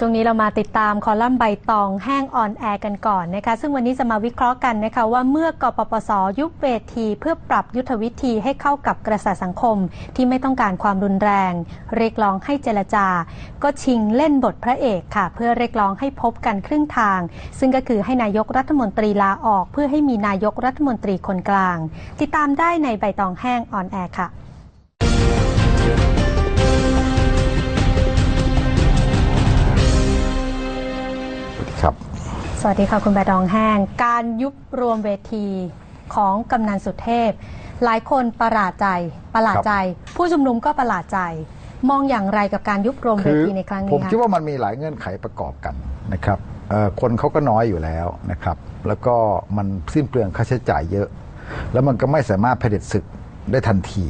ช่วงนี้เรามาติดตามคอลัมน์ใบตองแห้งออนแอร์กันก่อนนะคะ ซึ่งวันนี้จะมาวิเคราะห์กันนะคะว่าเมื่อกปปส ยุบเวที เพื่อปรับยุทธวิธีให้เข้ากับกระแสสังคมที่ไม่ต้องการความรุนแรง เรียกร้องให้เจรจา ก็ชิงเล่นบทพระเอกค่ะ เพื่อเรียกร้องให้พบกันครึ่งทาง ซึ่งก็คือให้นายกรัฐมนตรีลาออก เพื่อให้มีนายกรัฐมนตรีคนกลาง ติดตามได้ในใบตองแห้งออนแอร์ค่ะ ครับ สวัสดีค่ะคุณใบตองแห้ง การยุบรวมเวทีของกำนันสุเทพ หลายคนประหลาดใจประหลาดใจ ผู้ชุมนุมก็ประหลาดใจ มองอย่างไรกับการยุบรวมเวคือทีในครั้งผนี้มคะคิดว่ามันมีหลายเงื่อนไขประกอบกันนะครับเอ่อคนเขาก็น้อยอยู่แล้วนะครับ แล้วก็มันสิ้นเปลืองค่าใช้จ่ายเยอะ แล้วมันก็ไม่สามารถเผด็จศึกได้ทันที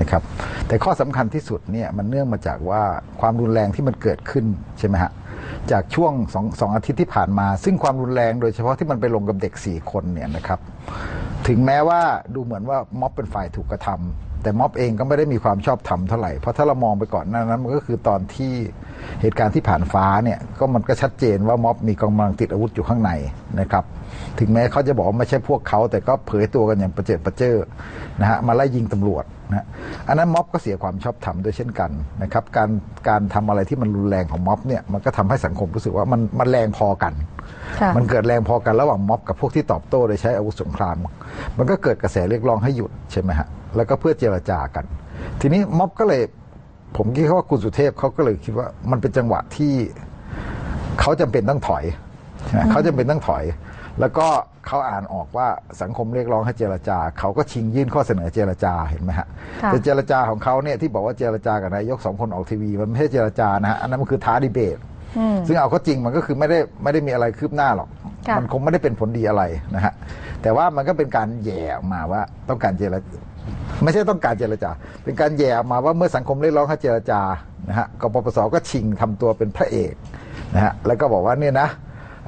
นะครับ แต่ข้อสำคัญที่สุดเนี่ยมันเนื่องมาจากว่าความรุนแรงที่มันเกิดขึ้นใช่ไหมฮะ จากช่วงสองสองอาทิตย์ที่ผ่านมา ซึ่งความรุนแรงโดยเฉพาะที่มันไปลงกับเด็กสี่คนเนี่ยนะครับ ถึงแม้ว่าดูเหมือนว่าม็อบเป็นฝ่ายถูกกระทำ แต่ม็อบเองก็ไม่ได้มีความชอบธรรมเท่าไหร่ เพราะถ้าเรามองไปก่อนน้านั้นมันก็คือตอนที่เหตุการณ์ที่ผ่านฟ้าเนี่ยก็มันก็ชัดเจนว่าม็อบมีกองกำลังติดอาวุธอยู่ข้างในนะครับ ถึงแม้เขาจะบอกว่าไม่ใช่พวกเขา แต่ก็เผยตัวกันอย่างประเจิดประเจ้อนะฮะมาไล่ยิงตำรวจนะอันนั้นม็อบก็เสียความชอบธรรมด้วยเช่นกันนะครับ การการทำอะไรที่มันรุนแรงของม็อบเนี่ยมันก็ทำให้สังคมรู้สึกว่ามันมันแรงพอกัน มันเกิดแรงพอกันระหว่างม็อบกับพวกที่ตอบโต้โดยใช้อาวุธสงคราม มันก็เกิดกระแสเรียกร้องให้หยุดใช่ไหมฮะแล้วก็เพื่อเจรจากัน ทีนี้ม็อบก็เลย ผมคิดว่าคุณสุเทพเขาก็เลยคิดว่ามันเป็นจังหวะที่เขาจำเป็นต้องถอยใช่ไหมเขาจำเป็นต้องถอย แล้วก็เขาอ่านออกว่าสังคมเรียกร้องให้เจรจา เขาก็ชิงยื่นข้อเสนอเจรจาเห็นไหมฮะค่ะแต่เจรจาของเขาเนี่ยที่บอกว่าเจรจากับนายกสองคนออกทีวี มันไม่ใช่เจรจานะฮะอันนั้นมันคือท้าดีเบตอืม ซึ่งเอาเข้าจริงมันก็คือไม่ได้ไม่ได้มีอะไรคืบหน้าหรอกค่ะมันคงไม่ได้เป็นผลดีอะไรนะฮะแต่ว่ามันก็เป็นการแย่ออกมาว่าต้องการเจรจาไม่ใช่ต้องการเจรจา เป็นการแย่ออกมาว่าเมื่อสังคมเรียกร้องให้เจรจานะฮะกปปสก็ชิงทำตัวเป็นพระเอกนะฮะแล้วก็บอกว่าเนี่ยนะ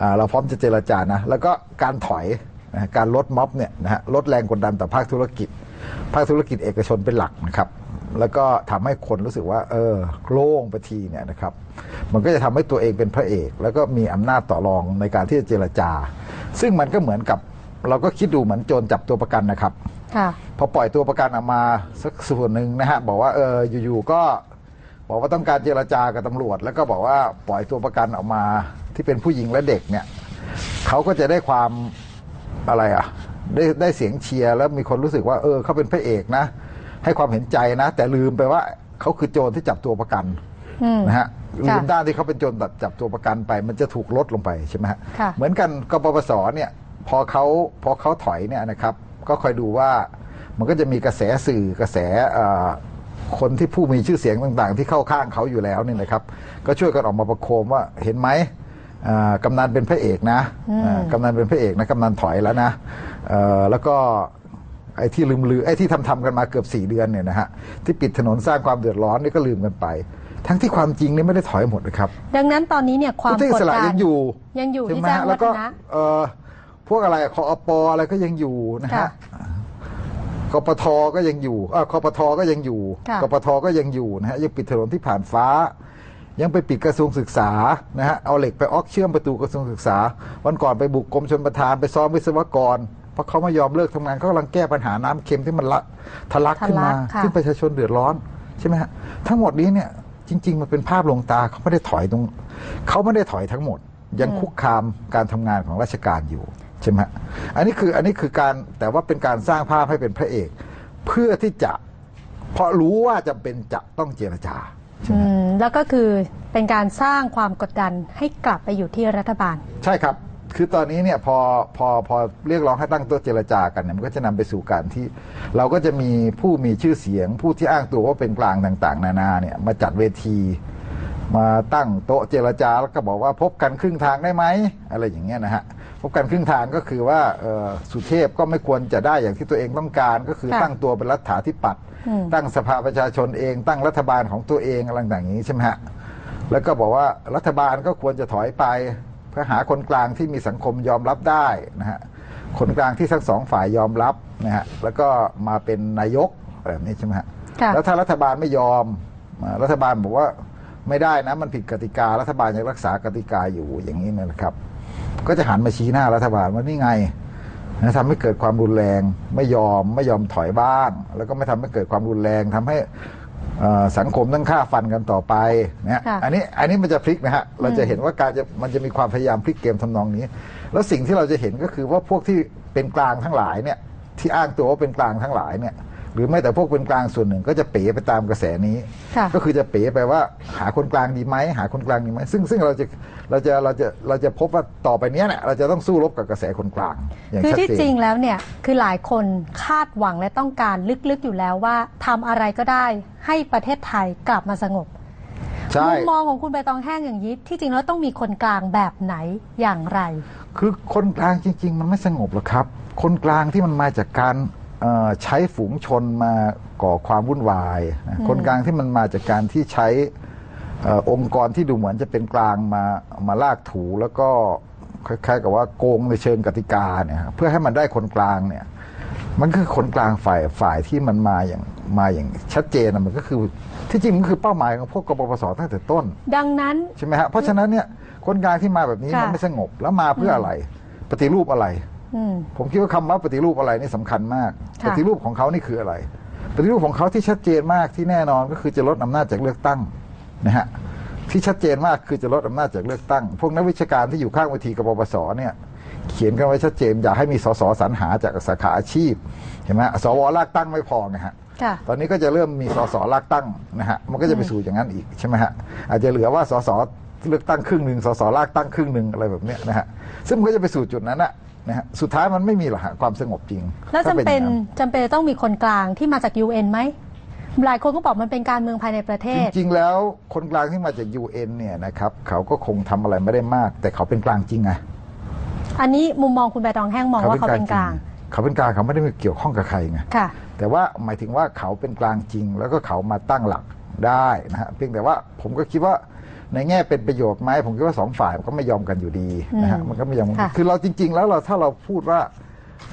อ่าเราพร้อมจะเจรจานะแล้วก็การถอยนะฮะการลดม็อบเนี่ยนะฮะลดแรงกดดันต่อภาคธุรกิจ ภาคธุรกิจเอกชนเป็นหลักนะครับ แล้วก็ทำให้คนรู้สึกว่า เออโล่งไปทีเนี่ยนะครับ มันก็จะทำให้ตัวเองเป็นพระเอก แล้วก็มีอำนาจต่อรองในการที่จะเจรจา ซึ่งมันก็เหมือนกับเราก็คิดดูเหมือนโจรจับตัวประกันนะครับค่ะพอปล่อยตัวประกันออกมาสักส่วนหนึ่งนะฮะบอกว่าเอออยู่ๆก็บอกว่าต้องการเจรจากับตำรวจ แล้วก็บอกว่าปล่อยตัวประกันออกมาที่เป็นผู้หญิงและเด็กเนี่ยเขาก็จะได้ความอะไรอะได้ได้เสียงเชียร์แล้วมีคนรู้สึกว่าเออเขาเป็นพระเอกนะ ให้ความเห็นใจนะ แต่ลืมไปว่าเขาคือโจรที่จับตัวประกันอืมนะฮะค่ะลืมด้านที่เขาเป็นโจรจับตัวประกันไป มันจะถูกลดลงไปใช่ไหมฮะค่ะเหมือนกันกปปสเนี่ยพอเขาพอเขาถอยเนี่ยนะครับ ก็คอยดูว่ามันก็จะมีกระแสสื่อกระแสเอ่อคนที่ผู้มีชื่อเสียงต่างๆ ที่เข้าข้างเขาอยู่แล้วเนี่ยนะครับ ก็ช่วยกันออกมาประโคมว่าเห็นไหมอ่ากำนันเป็นพระเอกนะอืมอ่ากำนันเป็นพระเอกนะกำนันถอยแล้วนะเอ่อแล้วก็ ไอ้ที่ลืมลือไอ้ที่ทำทำกันมาเกือบสี่เดือนเนี่ยนะฮะที่ปิดถนนสร้างความเดือดร้อนนี่ก็ลืมกันไป ทั้งที่ความจริงนี่ไม่ได้ถอยหมดนะครับดังนั้นตอนนี้เนี่ยความพุทธอิกดสระดันยังอยู่ยังอยู่ใช่ที่ไหมแจ้งฮะวัแล้วฒก็นะ เอ่อพวกอะไรคอปอะไรก็ยังอยู่นะค่ะฮะกปทก็ยังอยู่เออคอปทก็ยังอยู่ค่ะ กปทก็ยังอยู่นะฮะยังปิดถนนที่ผ่านฟ้า ยังไปปิดกระทรวงศึกษานะฮะเอาเหล็กไปออกเชื่อมประตูกระทรวงศึกษา วันก่อนไปบุกกรมชลประทานไปซ้อมวิศวกร เพราะเขาไม่ยอมเลิกทำงานเขากำลังแก้ปัญหาน้ำเค็มที่มันละทะลักขึ้นมาทะลักค่ะซึ่งประชาชนเดือดร้อนใช่ไหมฮะทั้งหมดนี้เนี่ยจริง ๆ มันเป็นภาพลวงตาเขาไม่ได้ถอยตรงเขาไม่ได้ถอยทั้งหมด ยังคุกคามการทำงานของราชการอยู่ใช่ไหมฮะอันนี้คืออันนี้คือการแต่ว่าเป็นการสร้างภาพให้เป็นพระเอก เพื่อที่จะเพราะรู้ว่าจำเป็นจะต้องเจรจาใช่ไหอืมฮะมแล้วก็คือเป็นการสร้างความกดดันให้กลับไปอยู่ที่รัฐบาล ใช่ครับ คือตอนนี้เนี่ยพอพอพอเรียกร้องให้ตั้งโต๊ะเจรจากันเนี่ยมันก็จะนำไปสู่การที่ เราก็จะมีผู้มีชื่อเสียง ผู้ที่อ้างตัวว่าเป็นกลางต่าง ๆ นานาเนี่ยมาจัดเวที มาตั้งโต๊ะเจรจาแล้วก็บอกว่าพบกันครึ่งทางได้ไหมอะไรอย่างเงี้ยนะฮะพบกันครึ่งทางก็คือว่าเอ่อสุเทพก็ไม่ควรจะได้อย่างที่ตัวเองต้องการ ก็คือค่ะตั้งตัวเป็นรัฐาธิปัตย์อืมตั้งสภาประชาชนเอง ตั้งรัฐบาลของตัวเองอะไรต่างๆอย่างนี้ใช่ไหมฮะแล้วก็บอกว่ารัฐบาลก็ควรจะถอยไป เพื่อหาคนกลางที่มีสังคมยอมรับได้นะฮะคนกลางที่ทั้งสองฝ่ายยอมรับนะฮะแล้วก็มาเป็นนายกแบบนี้ใช่ไหมฮะค่ะแล้วถ้ารัฐบาลไม่ยอมอ่ารัฐบาลบอกว่าไม่ได้นะมันผิดกติการัฐบาลยังรักษากติกาอยู่อย่างนี้นะครับ ก็จะหันมาชี้หน้ารัฐบาลว่านี่ไงนะทำให้เกิดความรุนแรงไม่ยอมไม่ยอมถอยบ้าง แล้วก็ไม่ทำให้เกิดความรุนแรงทำให้เอ่อ สังคมต้องฆ่าฟันกันต่อไปนะฮะค่ะอันนี้อันนี้มันจะพลิกนะฮะเราจะเห็นว่าการจะมันจะมีความพยายามพลิกเกมทำนองนี้ แล้วสิ่งที่เราจะเห็นก็คือว่าพวกที่เป็นกลางทั้งหลายเนี่ยที่อ้างตัวว่าเป็นกลางทั้งหลายเนี่ย หรือแม้แต่พวกเป็นกลางส่วนหนึ่งก็จะเป๋ไปตามกระแสนี้ค่ะก็คือจะเป๋ไปว่าหาคนกลางดีไหมหาคนกลางดีไหมซึ่งซึ่งเราจะเราจะเราจะเราจะพบว่าต่อไปเนี้ยเนี่ยเราจะต้องสู้รบกับกระแสคนกลาง อย่างคือชัดที่เจจรินงแล้วเนี่ยคือหลายคนคาดหวังและต้องการลึกๆอยู่แล้วว่าทำอะไรก็ได้ให้ประเทศไทยกลับมาสงบใช่มุมมองของคุณใบตองแห้งอย่างนี้ที่จริงแล้วต้องมีคนกลางแบบไหนอย่างไร คือคนกลางจริง ๆ มันไม่สงบหรอกครับ คนกลางที่มันมาจากการเอ่อ ใช้ฝูงชนมาก่อความวุ่นวายนะคนกลางที่มันมาจากการที่ใช้เอ่อองค์กรที่ดูเหมือนจะเป็นกลางมามาลากถูแล้วก็คล้ายๆกับว่าโกงในเชิงกติกาเนี่ยเพื่อให้มันได้คนกลางเนี่ยมันคือคนกลางฝ่ายฝ่ายที่มันมาอย่างมาอย่างชัดเจนนะมันก็คือที่จริงมันคือเป้าหมายของพวกกบปสตั้งแต่ต้น ดังนั้นใช่ไหมฮะเพราะฉะนั้นเนี่ยคนกลางที่มาแบบนี้ค่ะมันไม่สงบแล้วมาเพื่ออะไร ปฏิรูปอะไรอืม ผมคิดว่าคำว่าปฏิรูปอะไรนี่สำคัญมากค่ะปฏิรูปของเขานี่คืออะไร ปฏิรูปของเขาที่ชัดเจนมากที่แน่นอนก็คือจะลดอำนาจจากเลือกตั้งนะฮะที่ชัดเจนมากคือจะลดอำนาจจากเลือกตั้ง พวกนักวิชาการที่อยู่ข้างเวทีกบปสเนี่ยเขียนกันไว้ชัดเจน อยากให้มีสสสรรหาจากสาขาอาชีพเห็นไหมสวลากตั้งไม่พอไงฮะค่ะตอนนี้ก็จะเริ่มมีสสลากตั้งนะฮะมันก็จะไปสู่อย่างนั้นอีกใช่ไหมฮะอาจจะเหลือว่าสสเลือกตั้งครึ่งหนึ่งสสลากตั้งครึ่งหนึ่งอะไรแบบเนี้ยนะฮะซึ่งมันก็จะไปสู่จุดนั้นนะ นะฮะสุดท้ายมันไม่มีหรอกฮะความสงบจริงแล้วถ้าจำเป็นอย่างจำเป็นต้องมีคนกลางที่มาจาก UN ไหมหลายคนก็บอกมันเป็นการเมืองภายในประเทจศริงๆ แล้วคนกลางที่มาจาก UN เนี่ยนะครับเขาก็คงทำอะไรไม่ได้มาก แต่เขาเป็นกลางจริงไงอันนี้มุมมองคุณใบตองแห้งมองว่าเขาเป็นกลาง จริเขาเป็นกลางเขาไม่ได้มีเกี่ยวข้องกับใครไง ค่ะ แต่ว่าหมายถึงว่าเขาเป็นกลางจริง แล้วก็เขามาตั้งหลักได้นะฮะเพียงแต่ว่าผมก็คิดว่า ในแง่เป็นประโยชน์ไหมผมคิดว่าสองฝ่ายมันก็ไม่ยอมกันอยู่ดีนะฮะอืมมันก็ไม่ยอมค่ะ คือเราจริง ๆ แล้วเราถ้าเราพูดว่า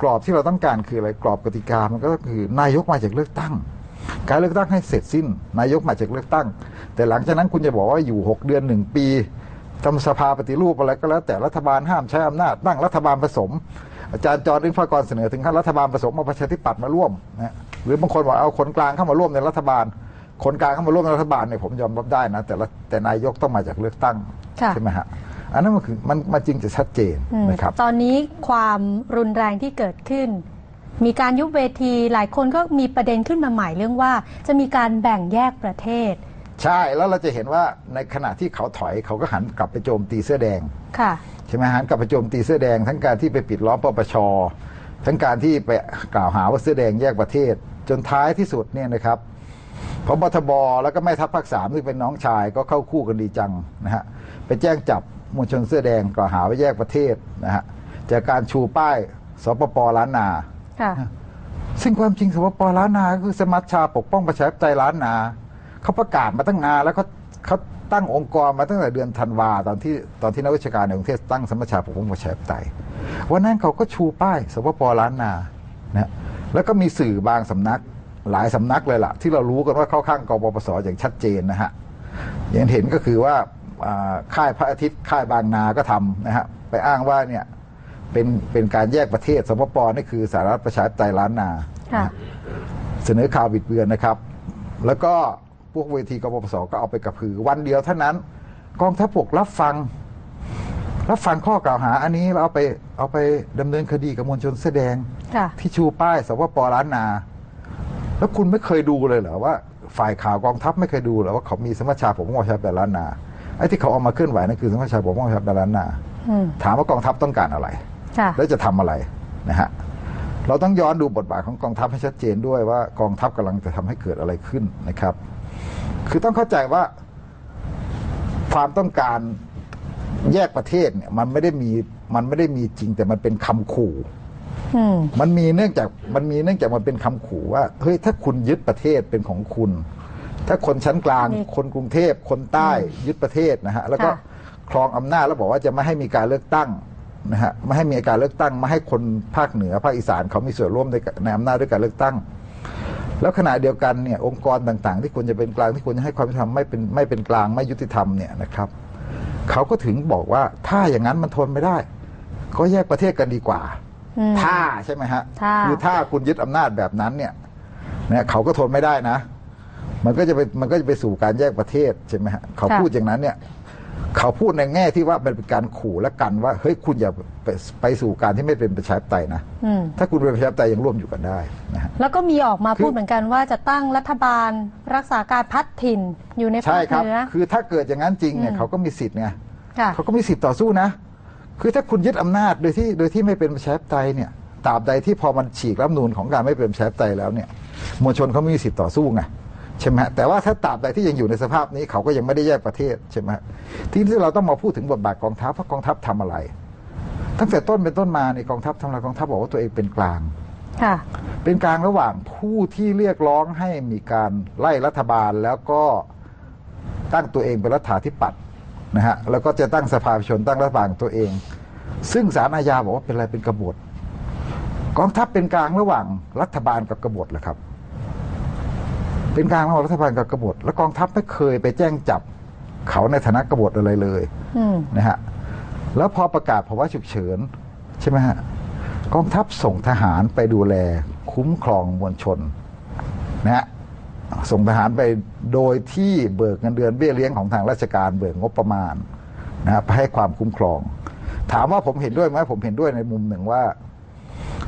กรอบที่เราต้องการคืออะไรกรอบกติกามันก็คือนายกมาจากเลือกตั้ง การเลือกตั้งให้เสร็จสิ้น นายกมาจากเลือกตั้ง แต่หลังจากนั้นคุณจะบอกว่าอยู่ 6 เดือนหนึ่งปีทำสภาปฏิรูปอะไรก็แล้ว แต่รัฐบาลห้ามใช้อำนาจตั้งรัฐบาลผสม อาจารย์จอร์ดินพากรเสนอถึงขั้นรัฐบาลผสมมาประชาธิปัตย์มาร่วมนะหรือบางคนบอกเอาคนกลางเข้ามาร่วมในรัฐบาล คนกลางเข้ามาร่วมในรัฐบาลเนี่ยผมยอมรับได้นะ แต่ละแต่นายกต้องมาจากเลือกตั้งค่ะใช่ไหมฮะอันนั้นมันคือมันมันจริงจะชัดเจนอืมนะครับ ตอนนี้ความรุนแรงที่เกิดขึ้น มีการยุบเวทีหลายคนก็มีประเด็นขึ้นมาใหม่เรื่องว่า จะมีการแบ่งแยกประเทศ ใช่แล้วเราจะเห็นว่าในขณะที่เขาถอยเขาก็หันกลับไปโจมตีเสื้อแดงค่ะใช่ไหมหันกลับไปโจมตีเสื้อแดง ทั้งการที่ไปปิดล้อมปปชทั้งการที่ไปกล่าวหาว่าเสื้อแดงแยกประเทศ จนท้ายที่สุดเนี่ยนะครับ พบทบแล้วก็แม่ทัพภาคสามที่เป็นน้องชายก็เข้าคู่กันดีจังนะฮะไปแจ้งจับมวลชนเสื้อแดงกล่าวหาว่าแยกประเทศนะฮะจากการชูป้ายสปปล้านนาค่ะซึ่งความจริงสปปล้านนาก็คือสมัชชาปกป้องประชาธิปไตยล้านนาเขาประกาศมาตั้งนานแล้วเขาเขาตั้งองค์กรมาตั้งแต่เดือนธันวาตอนที่ตอนที่นักวิชาการในกรุงเทพตั้งสมัชชาปกป้องประชาธิปไตยวันนั้นเขาก็ชูป้ายสปปล้านนานะแล้วก็มีสื่อบางสำนัก หลายสำนักเลยล่ะ ที่เรารู้กันว่าเข้าข้างกปปสอย่างชัดเจนนะฮะอย่างเห็นก็คือว่าอ่าค่ายพระอาทิตย์ค่ายบางนาก็ทำนะฮะไปอ้างว่าเนี่ยเป็นเป็นการแยกประเทศสปปนี่คือสหรัฐประชาธิปไตยล้านนาค่ะเสนอข่าวบิดเบือนนะครับ แล้วก็พวกเวทีกปปสก็เอาไปกระพือ วันเดียวเท่านั้น กองทัพบกรับฟัง รับฟังข้อกล่าวหาอันนี้แล้วเอาไปเอาไปดำเนินคดีกับมวลชนเสื้อแดงค่ะที่ชูป้ายสวปล้านนา แล้วคุณไม่เคยดูเลยเหรอว่า ฝ่ายข่าวกองทัพไม่เคยดูเหรอว่าเขามีสมัชชาปกป้องชาธิปไตยล้านนาไอ้ที่เขาเอามาเคลื่อนไหวนั่นคือสมัชชาปกป้องชาธิปไตยล้านนาถามว่ากองทัพต้องการอะไระแล้วจะทำอะไรนะฮะเราต้องย้อนดูบทบาทของกองทัพให้ชัดเจนด้วยว่ากองทัพกำลังจะทำให้เกิดอะไรขึ้นนะครับ คือต้องเข้าใจว่าความต้องการแยกประเทศเนี่ยมันไม่ได้มีมันไม่ได้มีจริงแต่มันเป็นคำขู่ มมันมีเนื่องจากมันมีเนื่องจากมันเป็นคำขู่ว่าเฮ้ยถ้าคุณยึดประเทศเป็นของคุณ ถ้าคนชั้นกลางมีคนกรุงเทพคนใต้ยึดประเทศนะฮะแล้วก็ค่ะครองอำนาจแล้วบอกว่าจะไม่ให้มีการเลือกตั้งนะฮะไม่ให้มีการเลือกตั้งไม่ให้คนภาคเหนือภาคอีสานเขามีส่วนร่วมในในอำนาจด้วยการเลือกตั้ง แล้วขณะเดียวกันเนี่ยองค์กรต่างๆ ที่ควรจะเป็นกลางที่ควรจะให้ความยุติธรรมไม่เป็นไม่เป็นกลางไม่ยุติธรรมเนี่ยนะครับเขาก็ถึงบอกว่าถ้าอย่างนั้นมันทนไม่ได้ ก็แยกประเทศกันดีกว่าอืม ถ้าใช่ไหมฮะถ้า คือถ้าคุณยึดอำนาจแบบนั้นเนี่ยเนี่ยเขาก็ทนไม่ได้นะ มันก็จะไปมันก็จะไปสู่การแยกประเทศใช่ไหมฮะเขาพูดอย่างนั้นเนี่ย เขาพูดในแง่ที่ว่ามันเป็นการขู่และกันว่าเฮ้ยคุณอย่าไปไปสู่การที่ไม่เป็นประชาธิปไตยนะอืมถ้าคุณเป็นประชาธิปไตยยังร่วมอยู่กันได้นะฮะ แล้วก็มีออกมาคือพูดเหมือนกันว่าจะตั้งรัฐบาลรักษาการพัดถิ่นอยู่ในภาใช่คครับเหนือ คือถ้าเกิดอย่างนั้นจริงเนี่ยอืม เขาก็มีสิทธิ์ไงค่ะ เขาก็มีสิทธิ์ต่อสู้นะ คือถ้าคุณยึดอำนาจโดยที่โดยที่ไม่เป็นประชาธิปไตยเนี่ยตราบใดที่พอมันฉีกรัฐธรรมนูญของการไม่เป็นประชาธิปไตยแล้วเนี่ยมวลชนเขาไม่มีสิทธิ์ต่อสู้ไงใช่ไหมฮะแต่ว่าถ้าตราบใดที่ยังอยู่ในสภาพนี้เขาก็ยังไม่ได้แยกประเทศใช่ไหมฮะที่ที่เราต้องมาพูดถึงบทบาทกองทัพว่ากองทัพทำอะไร ตั้งแต่ต้นเป็นต้นมาในยกองทัพทำอะไรกองทัพบอกว่าตัวเองเป็นกลางค่ะเป็นกลางระหว่างผู้ที่เรียกร้องให้มีการไล่รัฐบาลแล้วก็ตั้งตัวเองเป็นรัฐาธิปัตย์ นะฮะแล้วก็จะตั้งสภาประชาชนตั้งรัฐบาลของตัวเอง ซึ่งสารอาญาบอกว่าเป็นอะไรเป็นกบฏกองทัพเป็นกลางระหว่างรัฐบาลกับกบฏเหรอครับ เป็นกลางระหว่างรัฐบาลกับกบฏแล้วกองทัพไม่เคยไปแจ้งจับเขาในฐานะกบฏอะไรเลยอืมนะฮะแล้วพอประกาศภาวะฉุกเฉินใช่ไหมฮะกองทัพส่งทหารไปดูแลคุ้มครองมวลชนนะฮะ ส่งทหารไปโดยที่เบิกเงินเดือนเบี้ยเลี้ยงของทางราชการเบิกงบประมาณนะฮะไปให้ความคุ้มครอง ถามว่าผมเห็นด้วยไหมผมเห็นด้วยในมุมหนึ่งว่า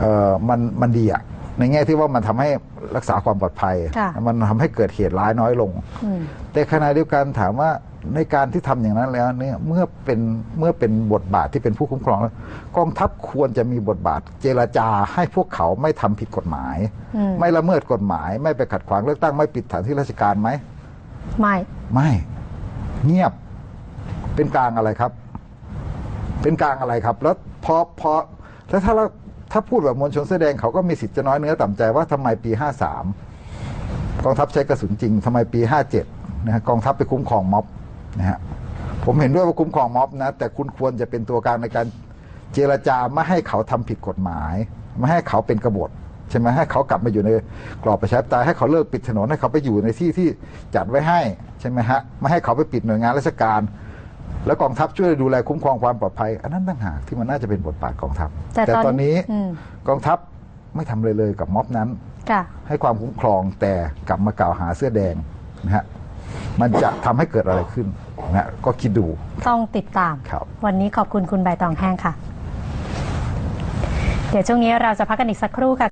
เออมันมันดีอะในแง่ที่ว่ามันทำให้รักษาความปลอดภัยค่ะมันทำให้เกิดเหตุร้ายน้อยลงอืมแต่ขณะเดียวกันถามว่า ในการที่ทำอย่างนั้นแล้วเนี่ยเมื่อเป็นเมื่อเป็นบทบาทที่เป็นผู้คุ้มครองแล้วกองทัพควรจะมีบทบาทเจรจาให้พวกเขาไม่ทำผิดกฎหมายอืมไม่ละเมิดกฎหมาย ไม่ไปขัดขวางเลือกตั้งไม่ปิดสถานที่ราชการไหมไม่ไม่ เงียบเป็นกลางอะไรครับ เป็นกลางอะไรครับ แล้วพอพอแล้วถ้าเราถ้าพูดแบบมวลชนแสอแดงเขาก็มีสิทธิ์จะน้อยเนื้อต่ำใจว่าทำไมปีห้าสามกองทัพใช้กระสุนจริงทำไมปีห้าเจ็ดนะฮะกองทัพไปคุ้มครองม็อบ นะฮะผมเห็นด้วยว่าคุ้มครองม็อบนะ แต่คุณควรจะเป็นตัวกลางในการเจรจาไม่ให้เขาทำผิดกฎหมาย ไม่ให้เขาเป็นกบฏใช่ไหมให้เขากลับมาอยู่ในกรอบประชาธิปไตยให้เขาเลิกปิดถนนให้เขาไปอยู่ในที่ที่จัดไว้ให้ใช่ไหมฮะไม่ให้เขาไปปิดหน่วยงานราชการ แล้วกองทัพช่วยดูแลคุ้มครองความปลอดภัย อันนั้นต่างหากที่มันน่าจะเป็นบทบาทกองทัพ แต่ตอนตอนนี้อืมกองทัพไม่ทำเลยเลยกับม็อบนั้นค่ะให้ความคุ้มครองแต่กลับมากล่าวหาเสื้อแดงนะฮะ มันจะทำให้เกิดอะไรขึ้นนะฮะก็คิดดู ต้องติดตามครับวันนี้ขอบคุณคุณใบตองแห้งค่ะ เดี๋ยวช่วงนี้เราจะพักกันอีกสักครู่ค่ะ